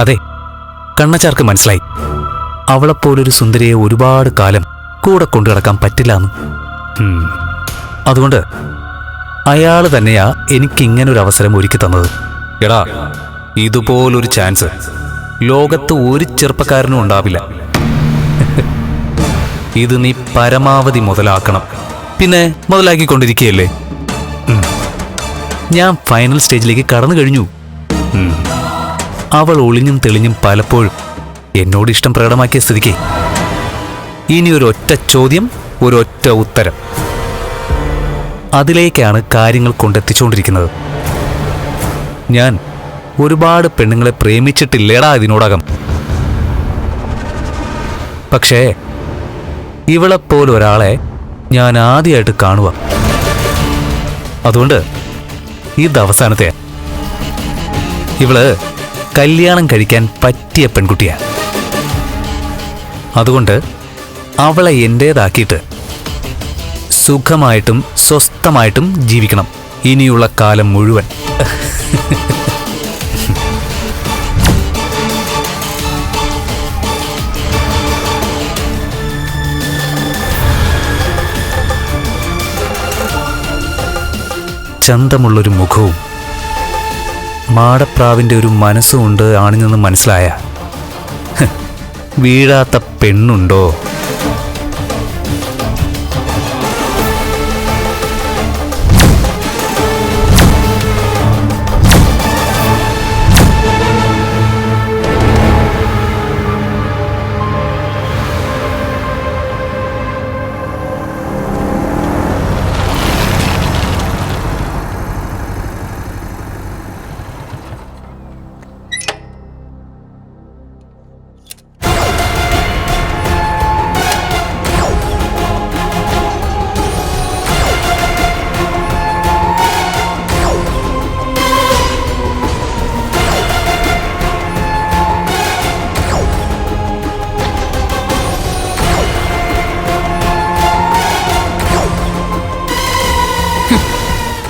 അതെ കണ്ണച്ചാർക്ക് മനസ്സിലായി. അവളെപ്പോലൊരു സുന്ദരിയെ ഒരുപാട് കാലം കൂടെ കൊണ്ടു കിടക്കാൻ പറ്റില്ല എന്ന് അതുകൊണ്ട് അയാൾ തന്നെയാ എനിക്കിങ്ങനൊരു അവസരം ഒരുക്കി തന്നത്. എടാ ഇതുപോലൊരു ചാൻസ്. ലോകത്ത് ഒരു ചെറുപ്പക്കാരനും ഉണ്ടാവില്ല. ഇത് നീ പരമാവധി മുതലാക്കണം. പിന്നെ മുതലാക്കിക്കൊണ്ടിരിക്കുകയല്ലേ. ഞാൻ ഫൈനൽ സ്റ്റേജിലേക്ക് കടന്നു കഴിഞ്ഞു. അവൾ ഒളിഞ്ഞും തെളിഞ്ഞും പലപ്പോഴും എന്നോട് ഇഷ്ടം പ്രകടമാക്കിയ സ്ഥിതിക്ക്. ഇനി ഒരൊറ്റ ചോദ്യം ഒരൊറ്റ ഉത്തരം. അതിലേക്കാണ് കാര്യങ്ങൾ കൊണ്ടെത്തിച്ചുകൊണ്ടിരിക്കുന്നത് ഞാൻ ഒരുപാട് പെണ്ണുങ്ങളെ പ്രേമിച്ചിട്ടില്ലേടാ ഇതിനോടകം. പക്ഷേ ഇവളെപ്പോലൊരാളെ ഞാൻ ആദ്യമായിട്ട് കാണുക അതുകൊണ്ട് ഇത് അവസാനത്തെ. ഇവൾ കല്യാണം കഴിക്കാൻ പറ്റിയ പെൺകുട്ടിയാണ് അതുകൊണ്ട് അവളെ എന്റേതാക്കിയിട്ട് സുഖമായിട്ടും സ്വസ്ഥമായിട്ടും ജീവിക്കണം. ഇനിയുള്ള കാലം മുഴുവൻ. ചന്തമുള്ളൊരു മുഖവും മാടപ്രാവിന്റെ ഒരു മനസ്സുമുണ്ട് ആണിനെന്ന് മനസ്സിലായ വീഴാത്ത പെണ്ണുണ്ടോ?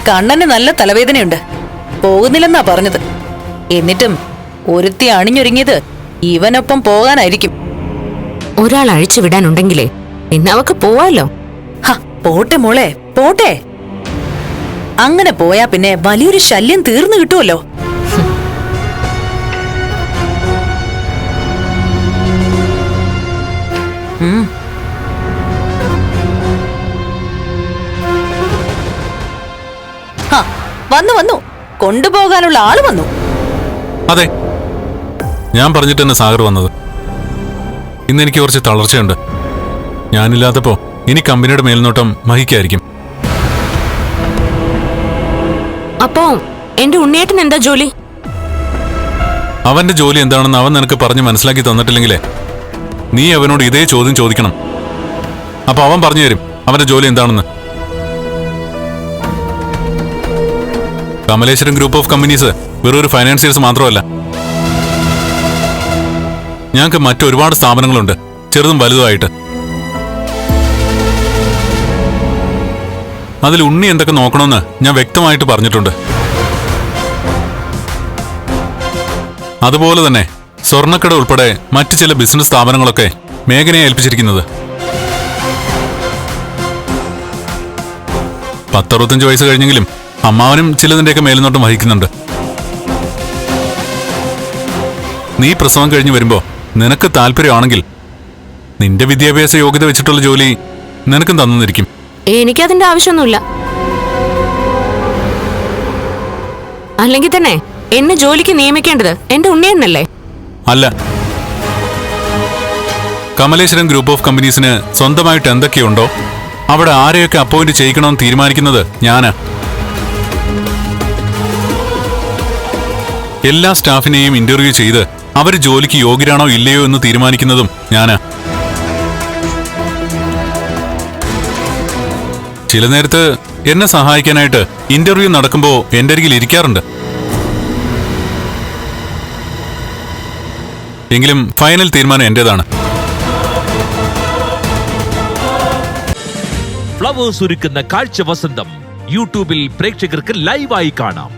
കണ്ണന് നല്ല തലവേദനയുണ്ട്. പോകുന്നില്ലെന്നാ പറഞ്ഞത്. എന്നിട്ടും ഒരുത്തി അണിഞ്ഞൊരുങ്ങിയത് ഇവനൊപ്പം പോകാനായിരിക്കും. ഒരാൾ അഴിച്ചു വിടാനുണ്ടെങ്കിലേ പിന്നെ അവക്ക് പോവാലോ? ഹ പോട്ടെ മോളെ പോട്ടെ. അങ്ങനെ പോയാ പിന്നെ വലിയൊരു ശല്യം തീർന്നു കിട്ടുമല്ലോ ഉം. വന്നു വന്നു. കൊണ്ടുപോകാനുള്ള ആൾ വന്നു. അതെ. ഞാൻ പറഞ്ഞിട്ട് തന്നെ സാഗർ വന്നത്. ഇന്ന് എനിക്ക് കുറച്ച് തളർച്ചയുണ്ട്. ഞാനില്ലാത്തപ്പോ ഇനി കമ്പനിയുടെ മേൽനോട്ടം മഹിക്കായിരിക്കും. അപ്പോ എന്റെ ഉണ്ണിയേട്ടൻ എന്താ ജോലി? അവന്റെ ജോലി എന്താണെന്ന് അവൻ നിനക്ക് പറഞ്ഞ് മനസ്സിലാക്കി തന്നിട്ടില്ലെങ്കിലേ നീ അവനോട് ഇതേ ചോദ്യം ചോദിക്കണം. അപ്പൊ അവൻ പറഞ്ഞു തരും അവന്റെ ജോലി എന്താണെന്ന്. കമലേശ്വരം ഗ്രൂപ്പ് ഓഫ് കമ്പനീസ് വെറും ഒരു ഫൈനാൻസിയേഴ്സ് മാത്രമല്ല. ഞങ്ങൾക്ക് മറ്റൊരുപാട് സ്ഥാപനങ്ങളുണ്ട്. ചെറുതും വലുതുമായിട്ട്. അതിൽ ഉണ്ണി എന്തൊക്കെ നോക്കണമെന്ന് ഞാൻ വ്യക്തമായിട്ട് പറഞ്ഞിട്ടുണ്ട്. അതുപോലെ തന്നെ സ്വർണക്കട ഉൾപ്പെടെ മറ്റ് ചില ബിസിനസ് സ്ഥാപനങ്ങളൊക്കെ മേഘനയെ ഏൽപ്പിച്ചിരിക്കുന്നത്. പത്തറുപത്തഞ്ച് വയസ്സ് കഴിഞ്ഞെങ്കിലും അമ്മാവനും ചിലതിന്റെയൊക്കെ മേൽനോട്ടം വഹിക്കുന്നുണ്ട്. നീ പ്രസവം കഴിഞ്ഞ് വരുമ്പോ നിനക്ക് താല്പര്യമാണെങ്കിൽ നിന്റെ വിദ്യാഭ്യാസ യോഗ്യത വെച്ചിട്ടുള്ള ജോലി നിനക്കും തന്നിരിക്കും. എനിക്കതിന്റെ ആവശ്യമൊന്നുമില്ല. അല്ലെങ്കിൽ തന്നെ എന്നെ ജോലിക്ക് നിയമിക്കേണ്ടത് എന്റെ ഉണ്ണിയെന്നല്ലേ അല്ല. കമലേശ്വരം ഗ്രൂപ്പ് ഓഫ് കമ്പനീസിന് സ്വന്തമായിട്ട് എന്തൊക്കെയുണ്ടോ അവിടെ ആരെയൊക്കെ അപ്പോയിന്റ് ചെയ്യിക്കണമെന്ന് തീരുമാനിക്കുന്നത് ഞാനാ. എല്ലാ സ്റ്റാഫിനെയും ഇന്റർവ്യൂ ചെയ്ത് അവർ ജോലിക്ക് യോഗ്യരാണോ ഇല്ലയോ എന്ന് തീരുമാനിക്കുന്നതും ഞാനാ. ചില നേരത്ത് എന്നെ സഹായിക്കാനായിട്ട് ഇന്റർവ്യൂ നടക്കുമ്പോൾ എന്റെ അരികിൽ ഇരിക്കാറുണ്ട്. എങ്കിലും ഫൈനൽ തീരുമാനം എന്റേതാണ്. ഫ്ലവേഴ്സ് ഒരുക്കുന്ന കാഴ്ച വസന്തം യൂട്യൂബിൽ പ്രേക്ഷകർക്ക് ലൈവായി കാണാം.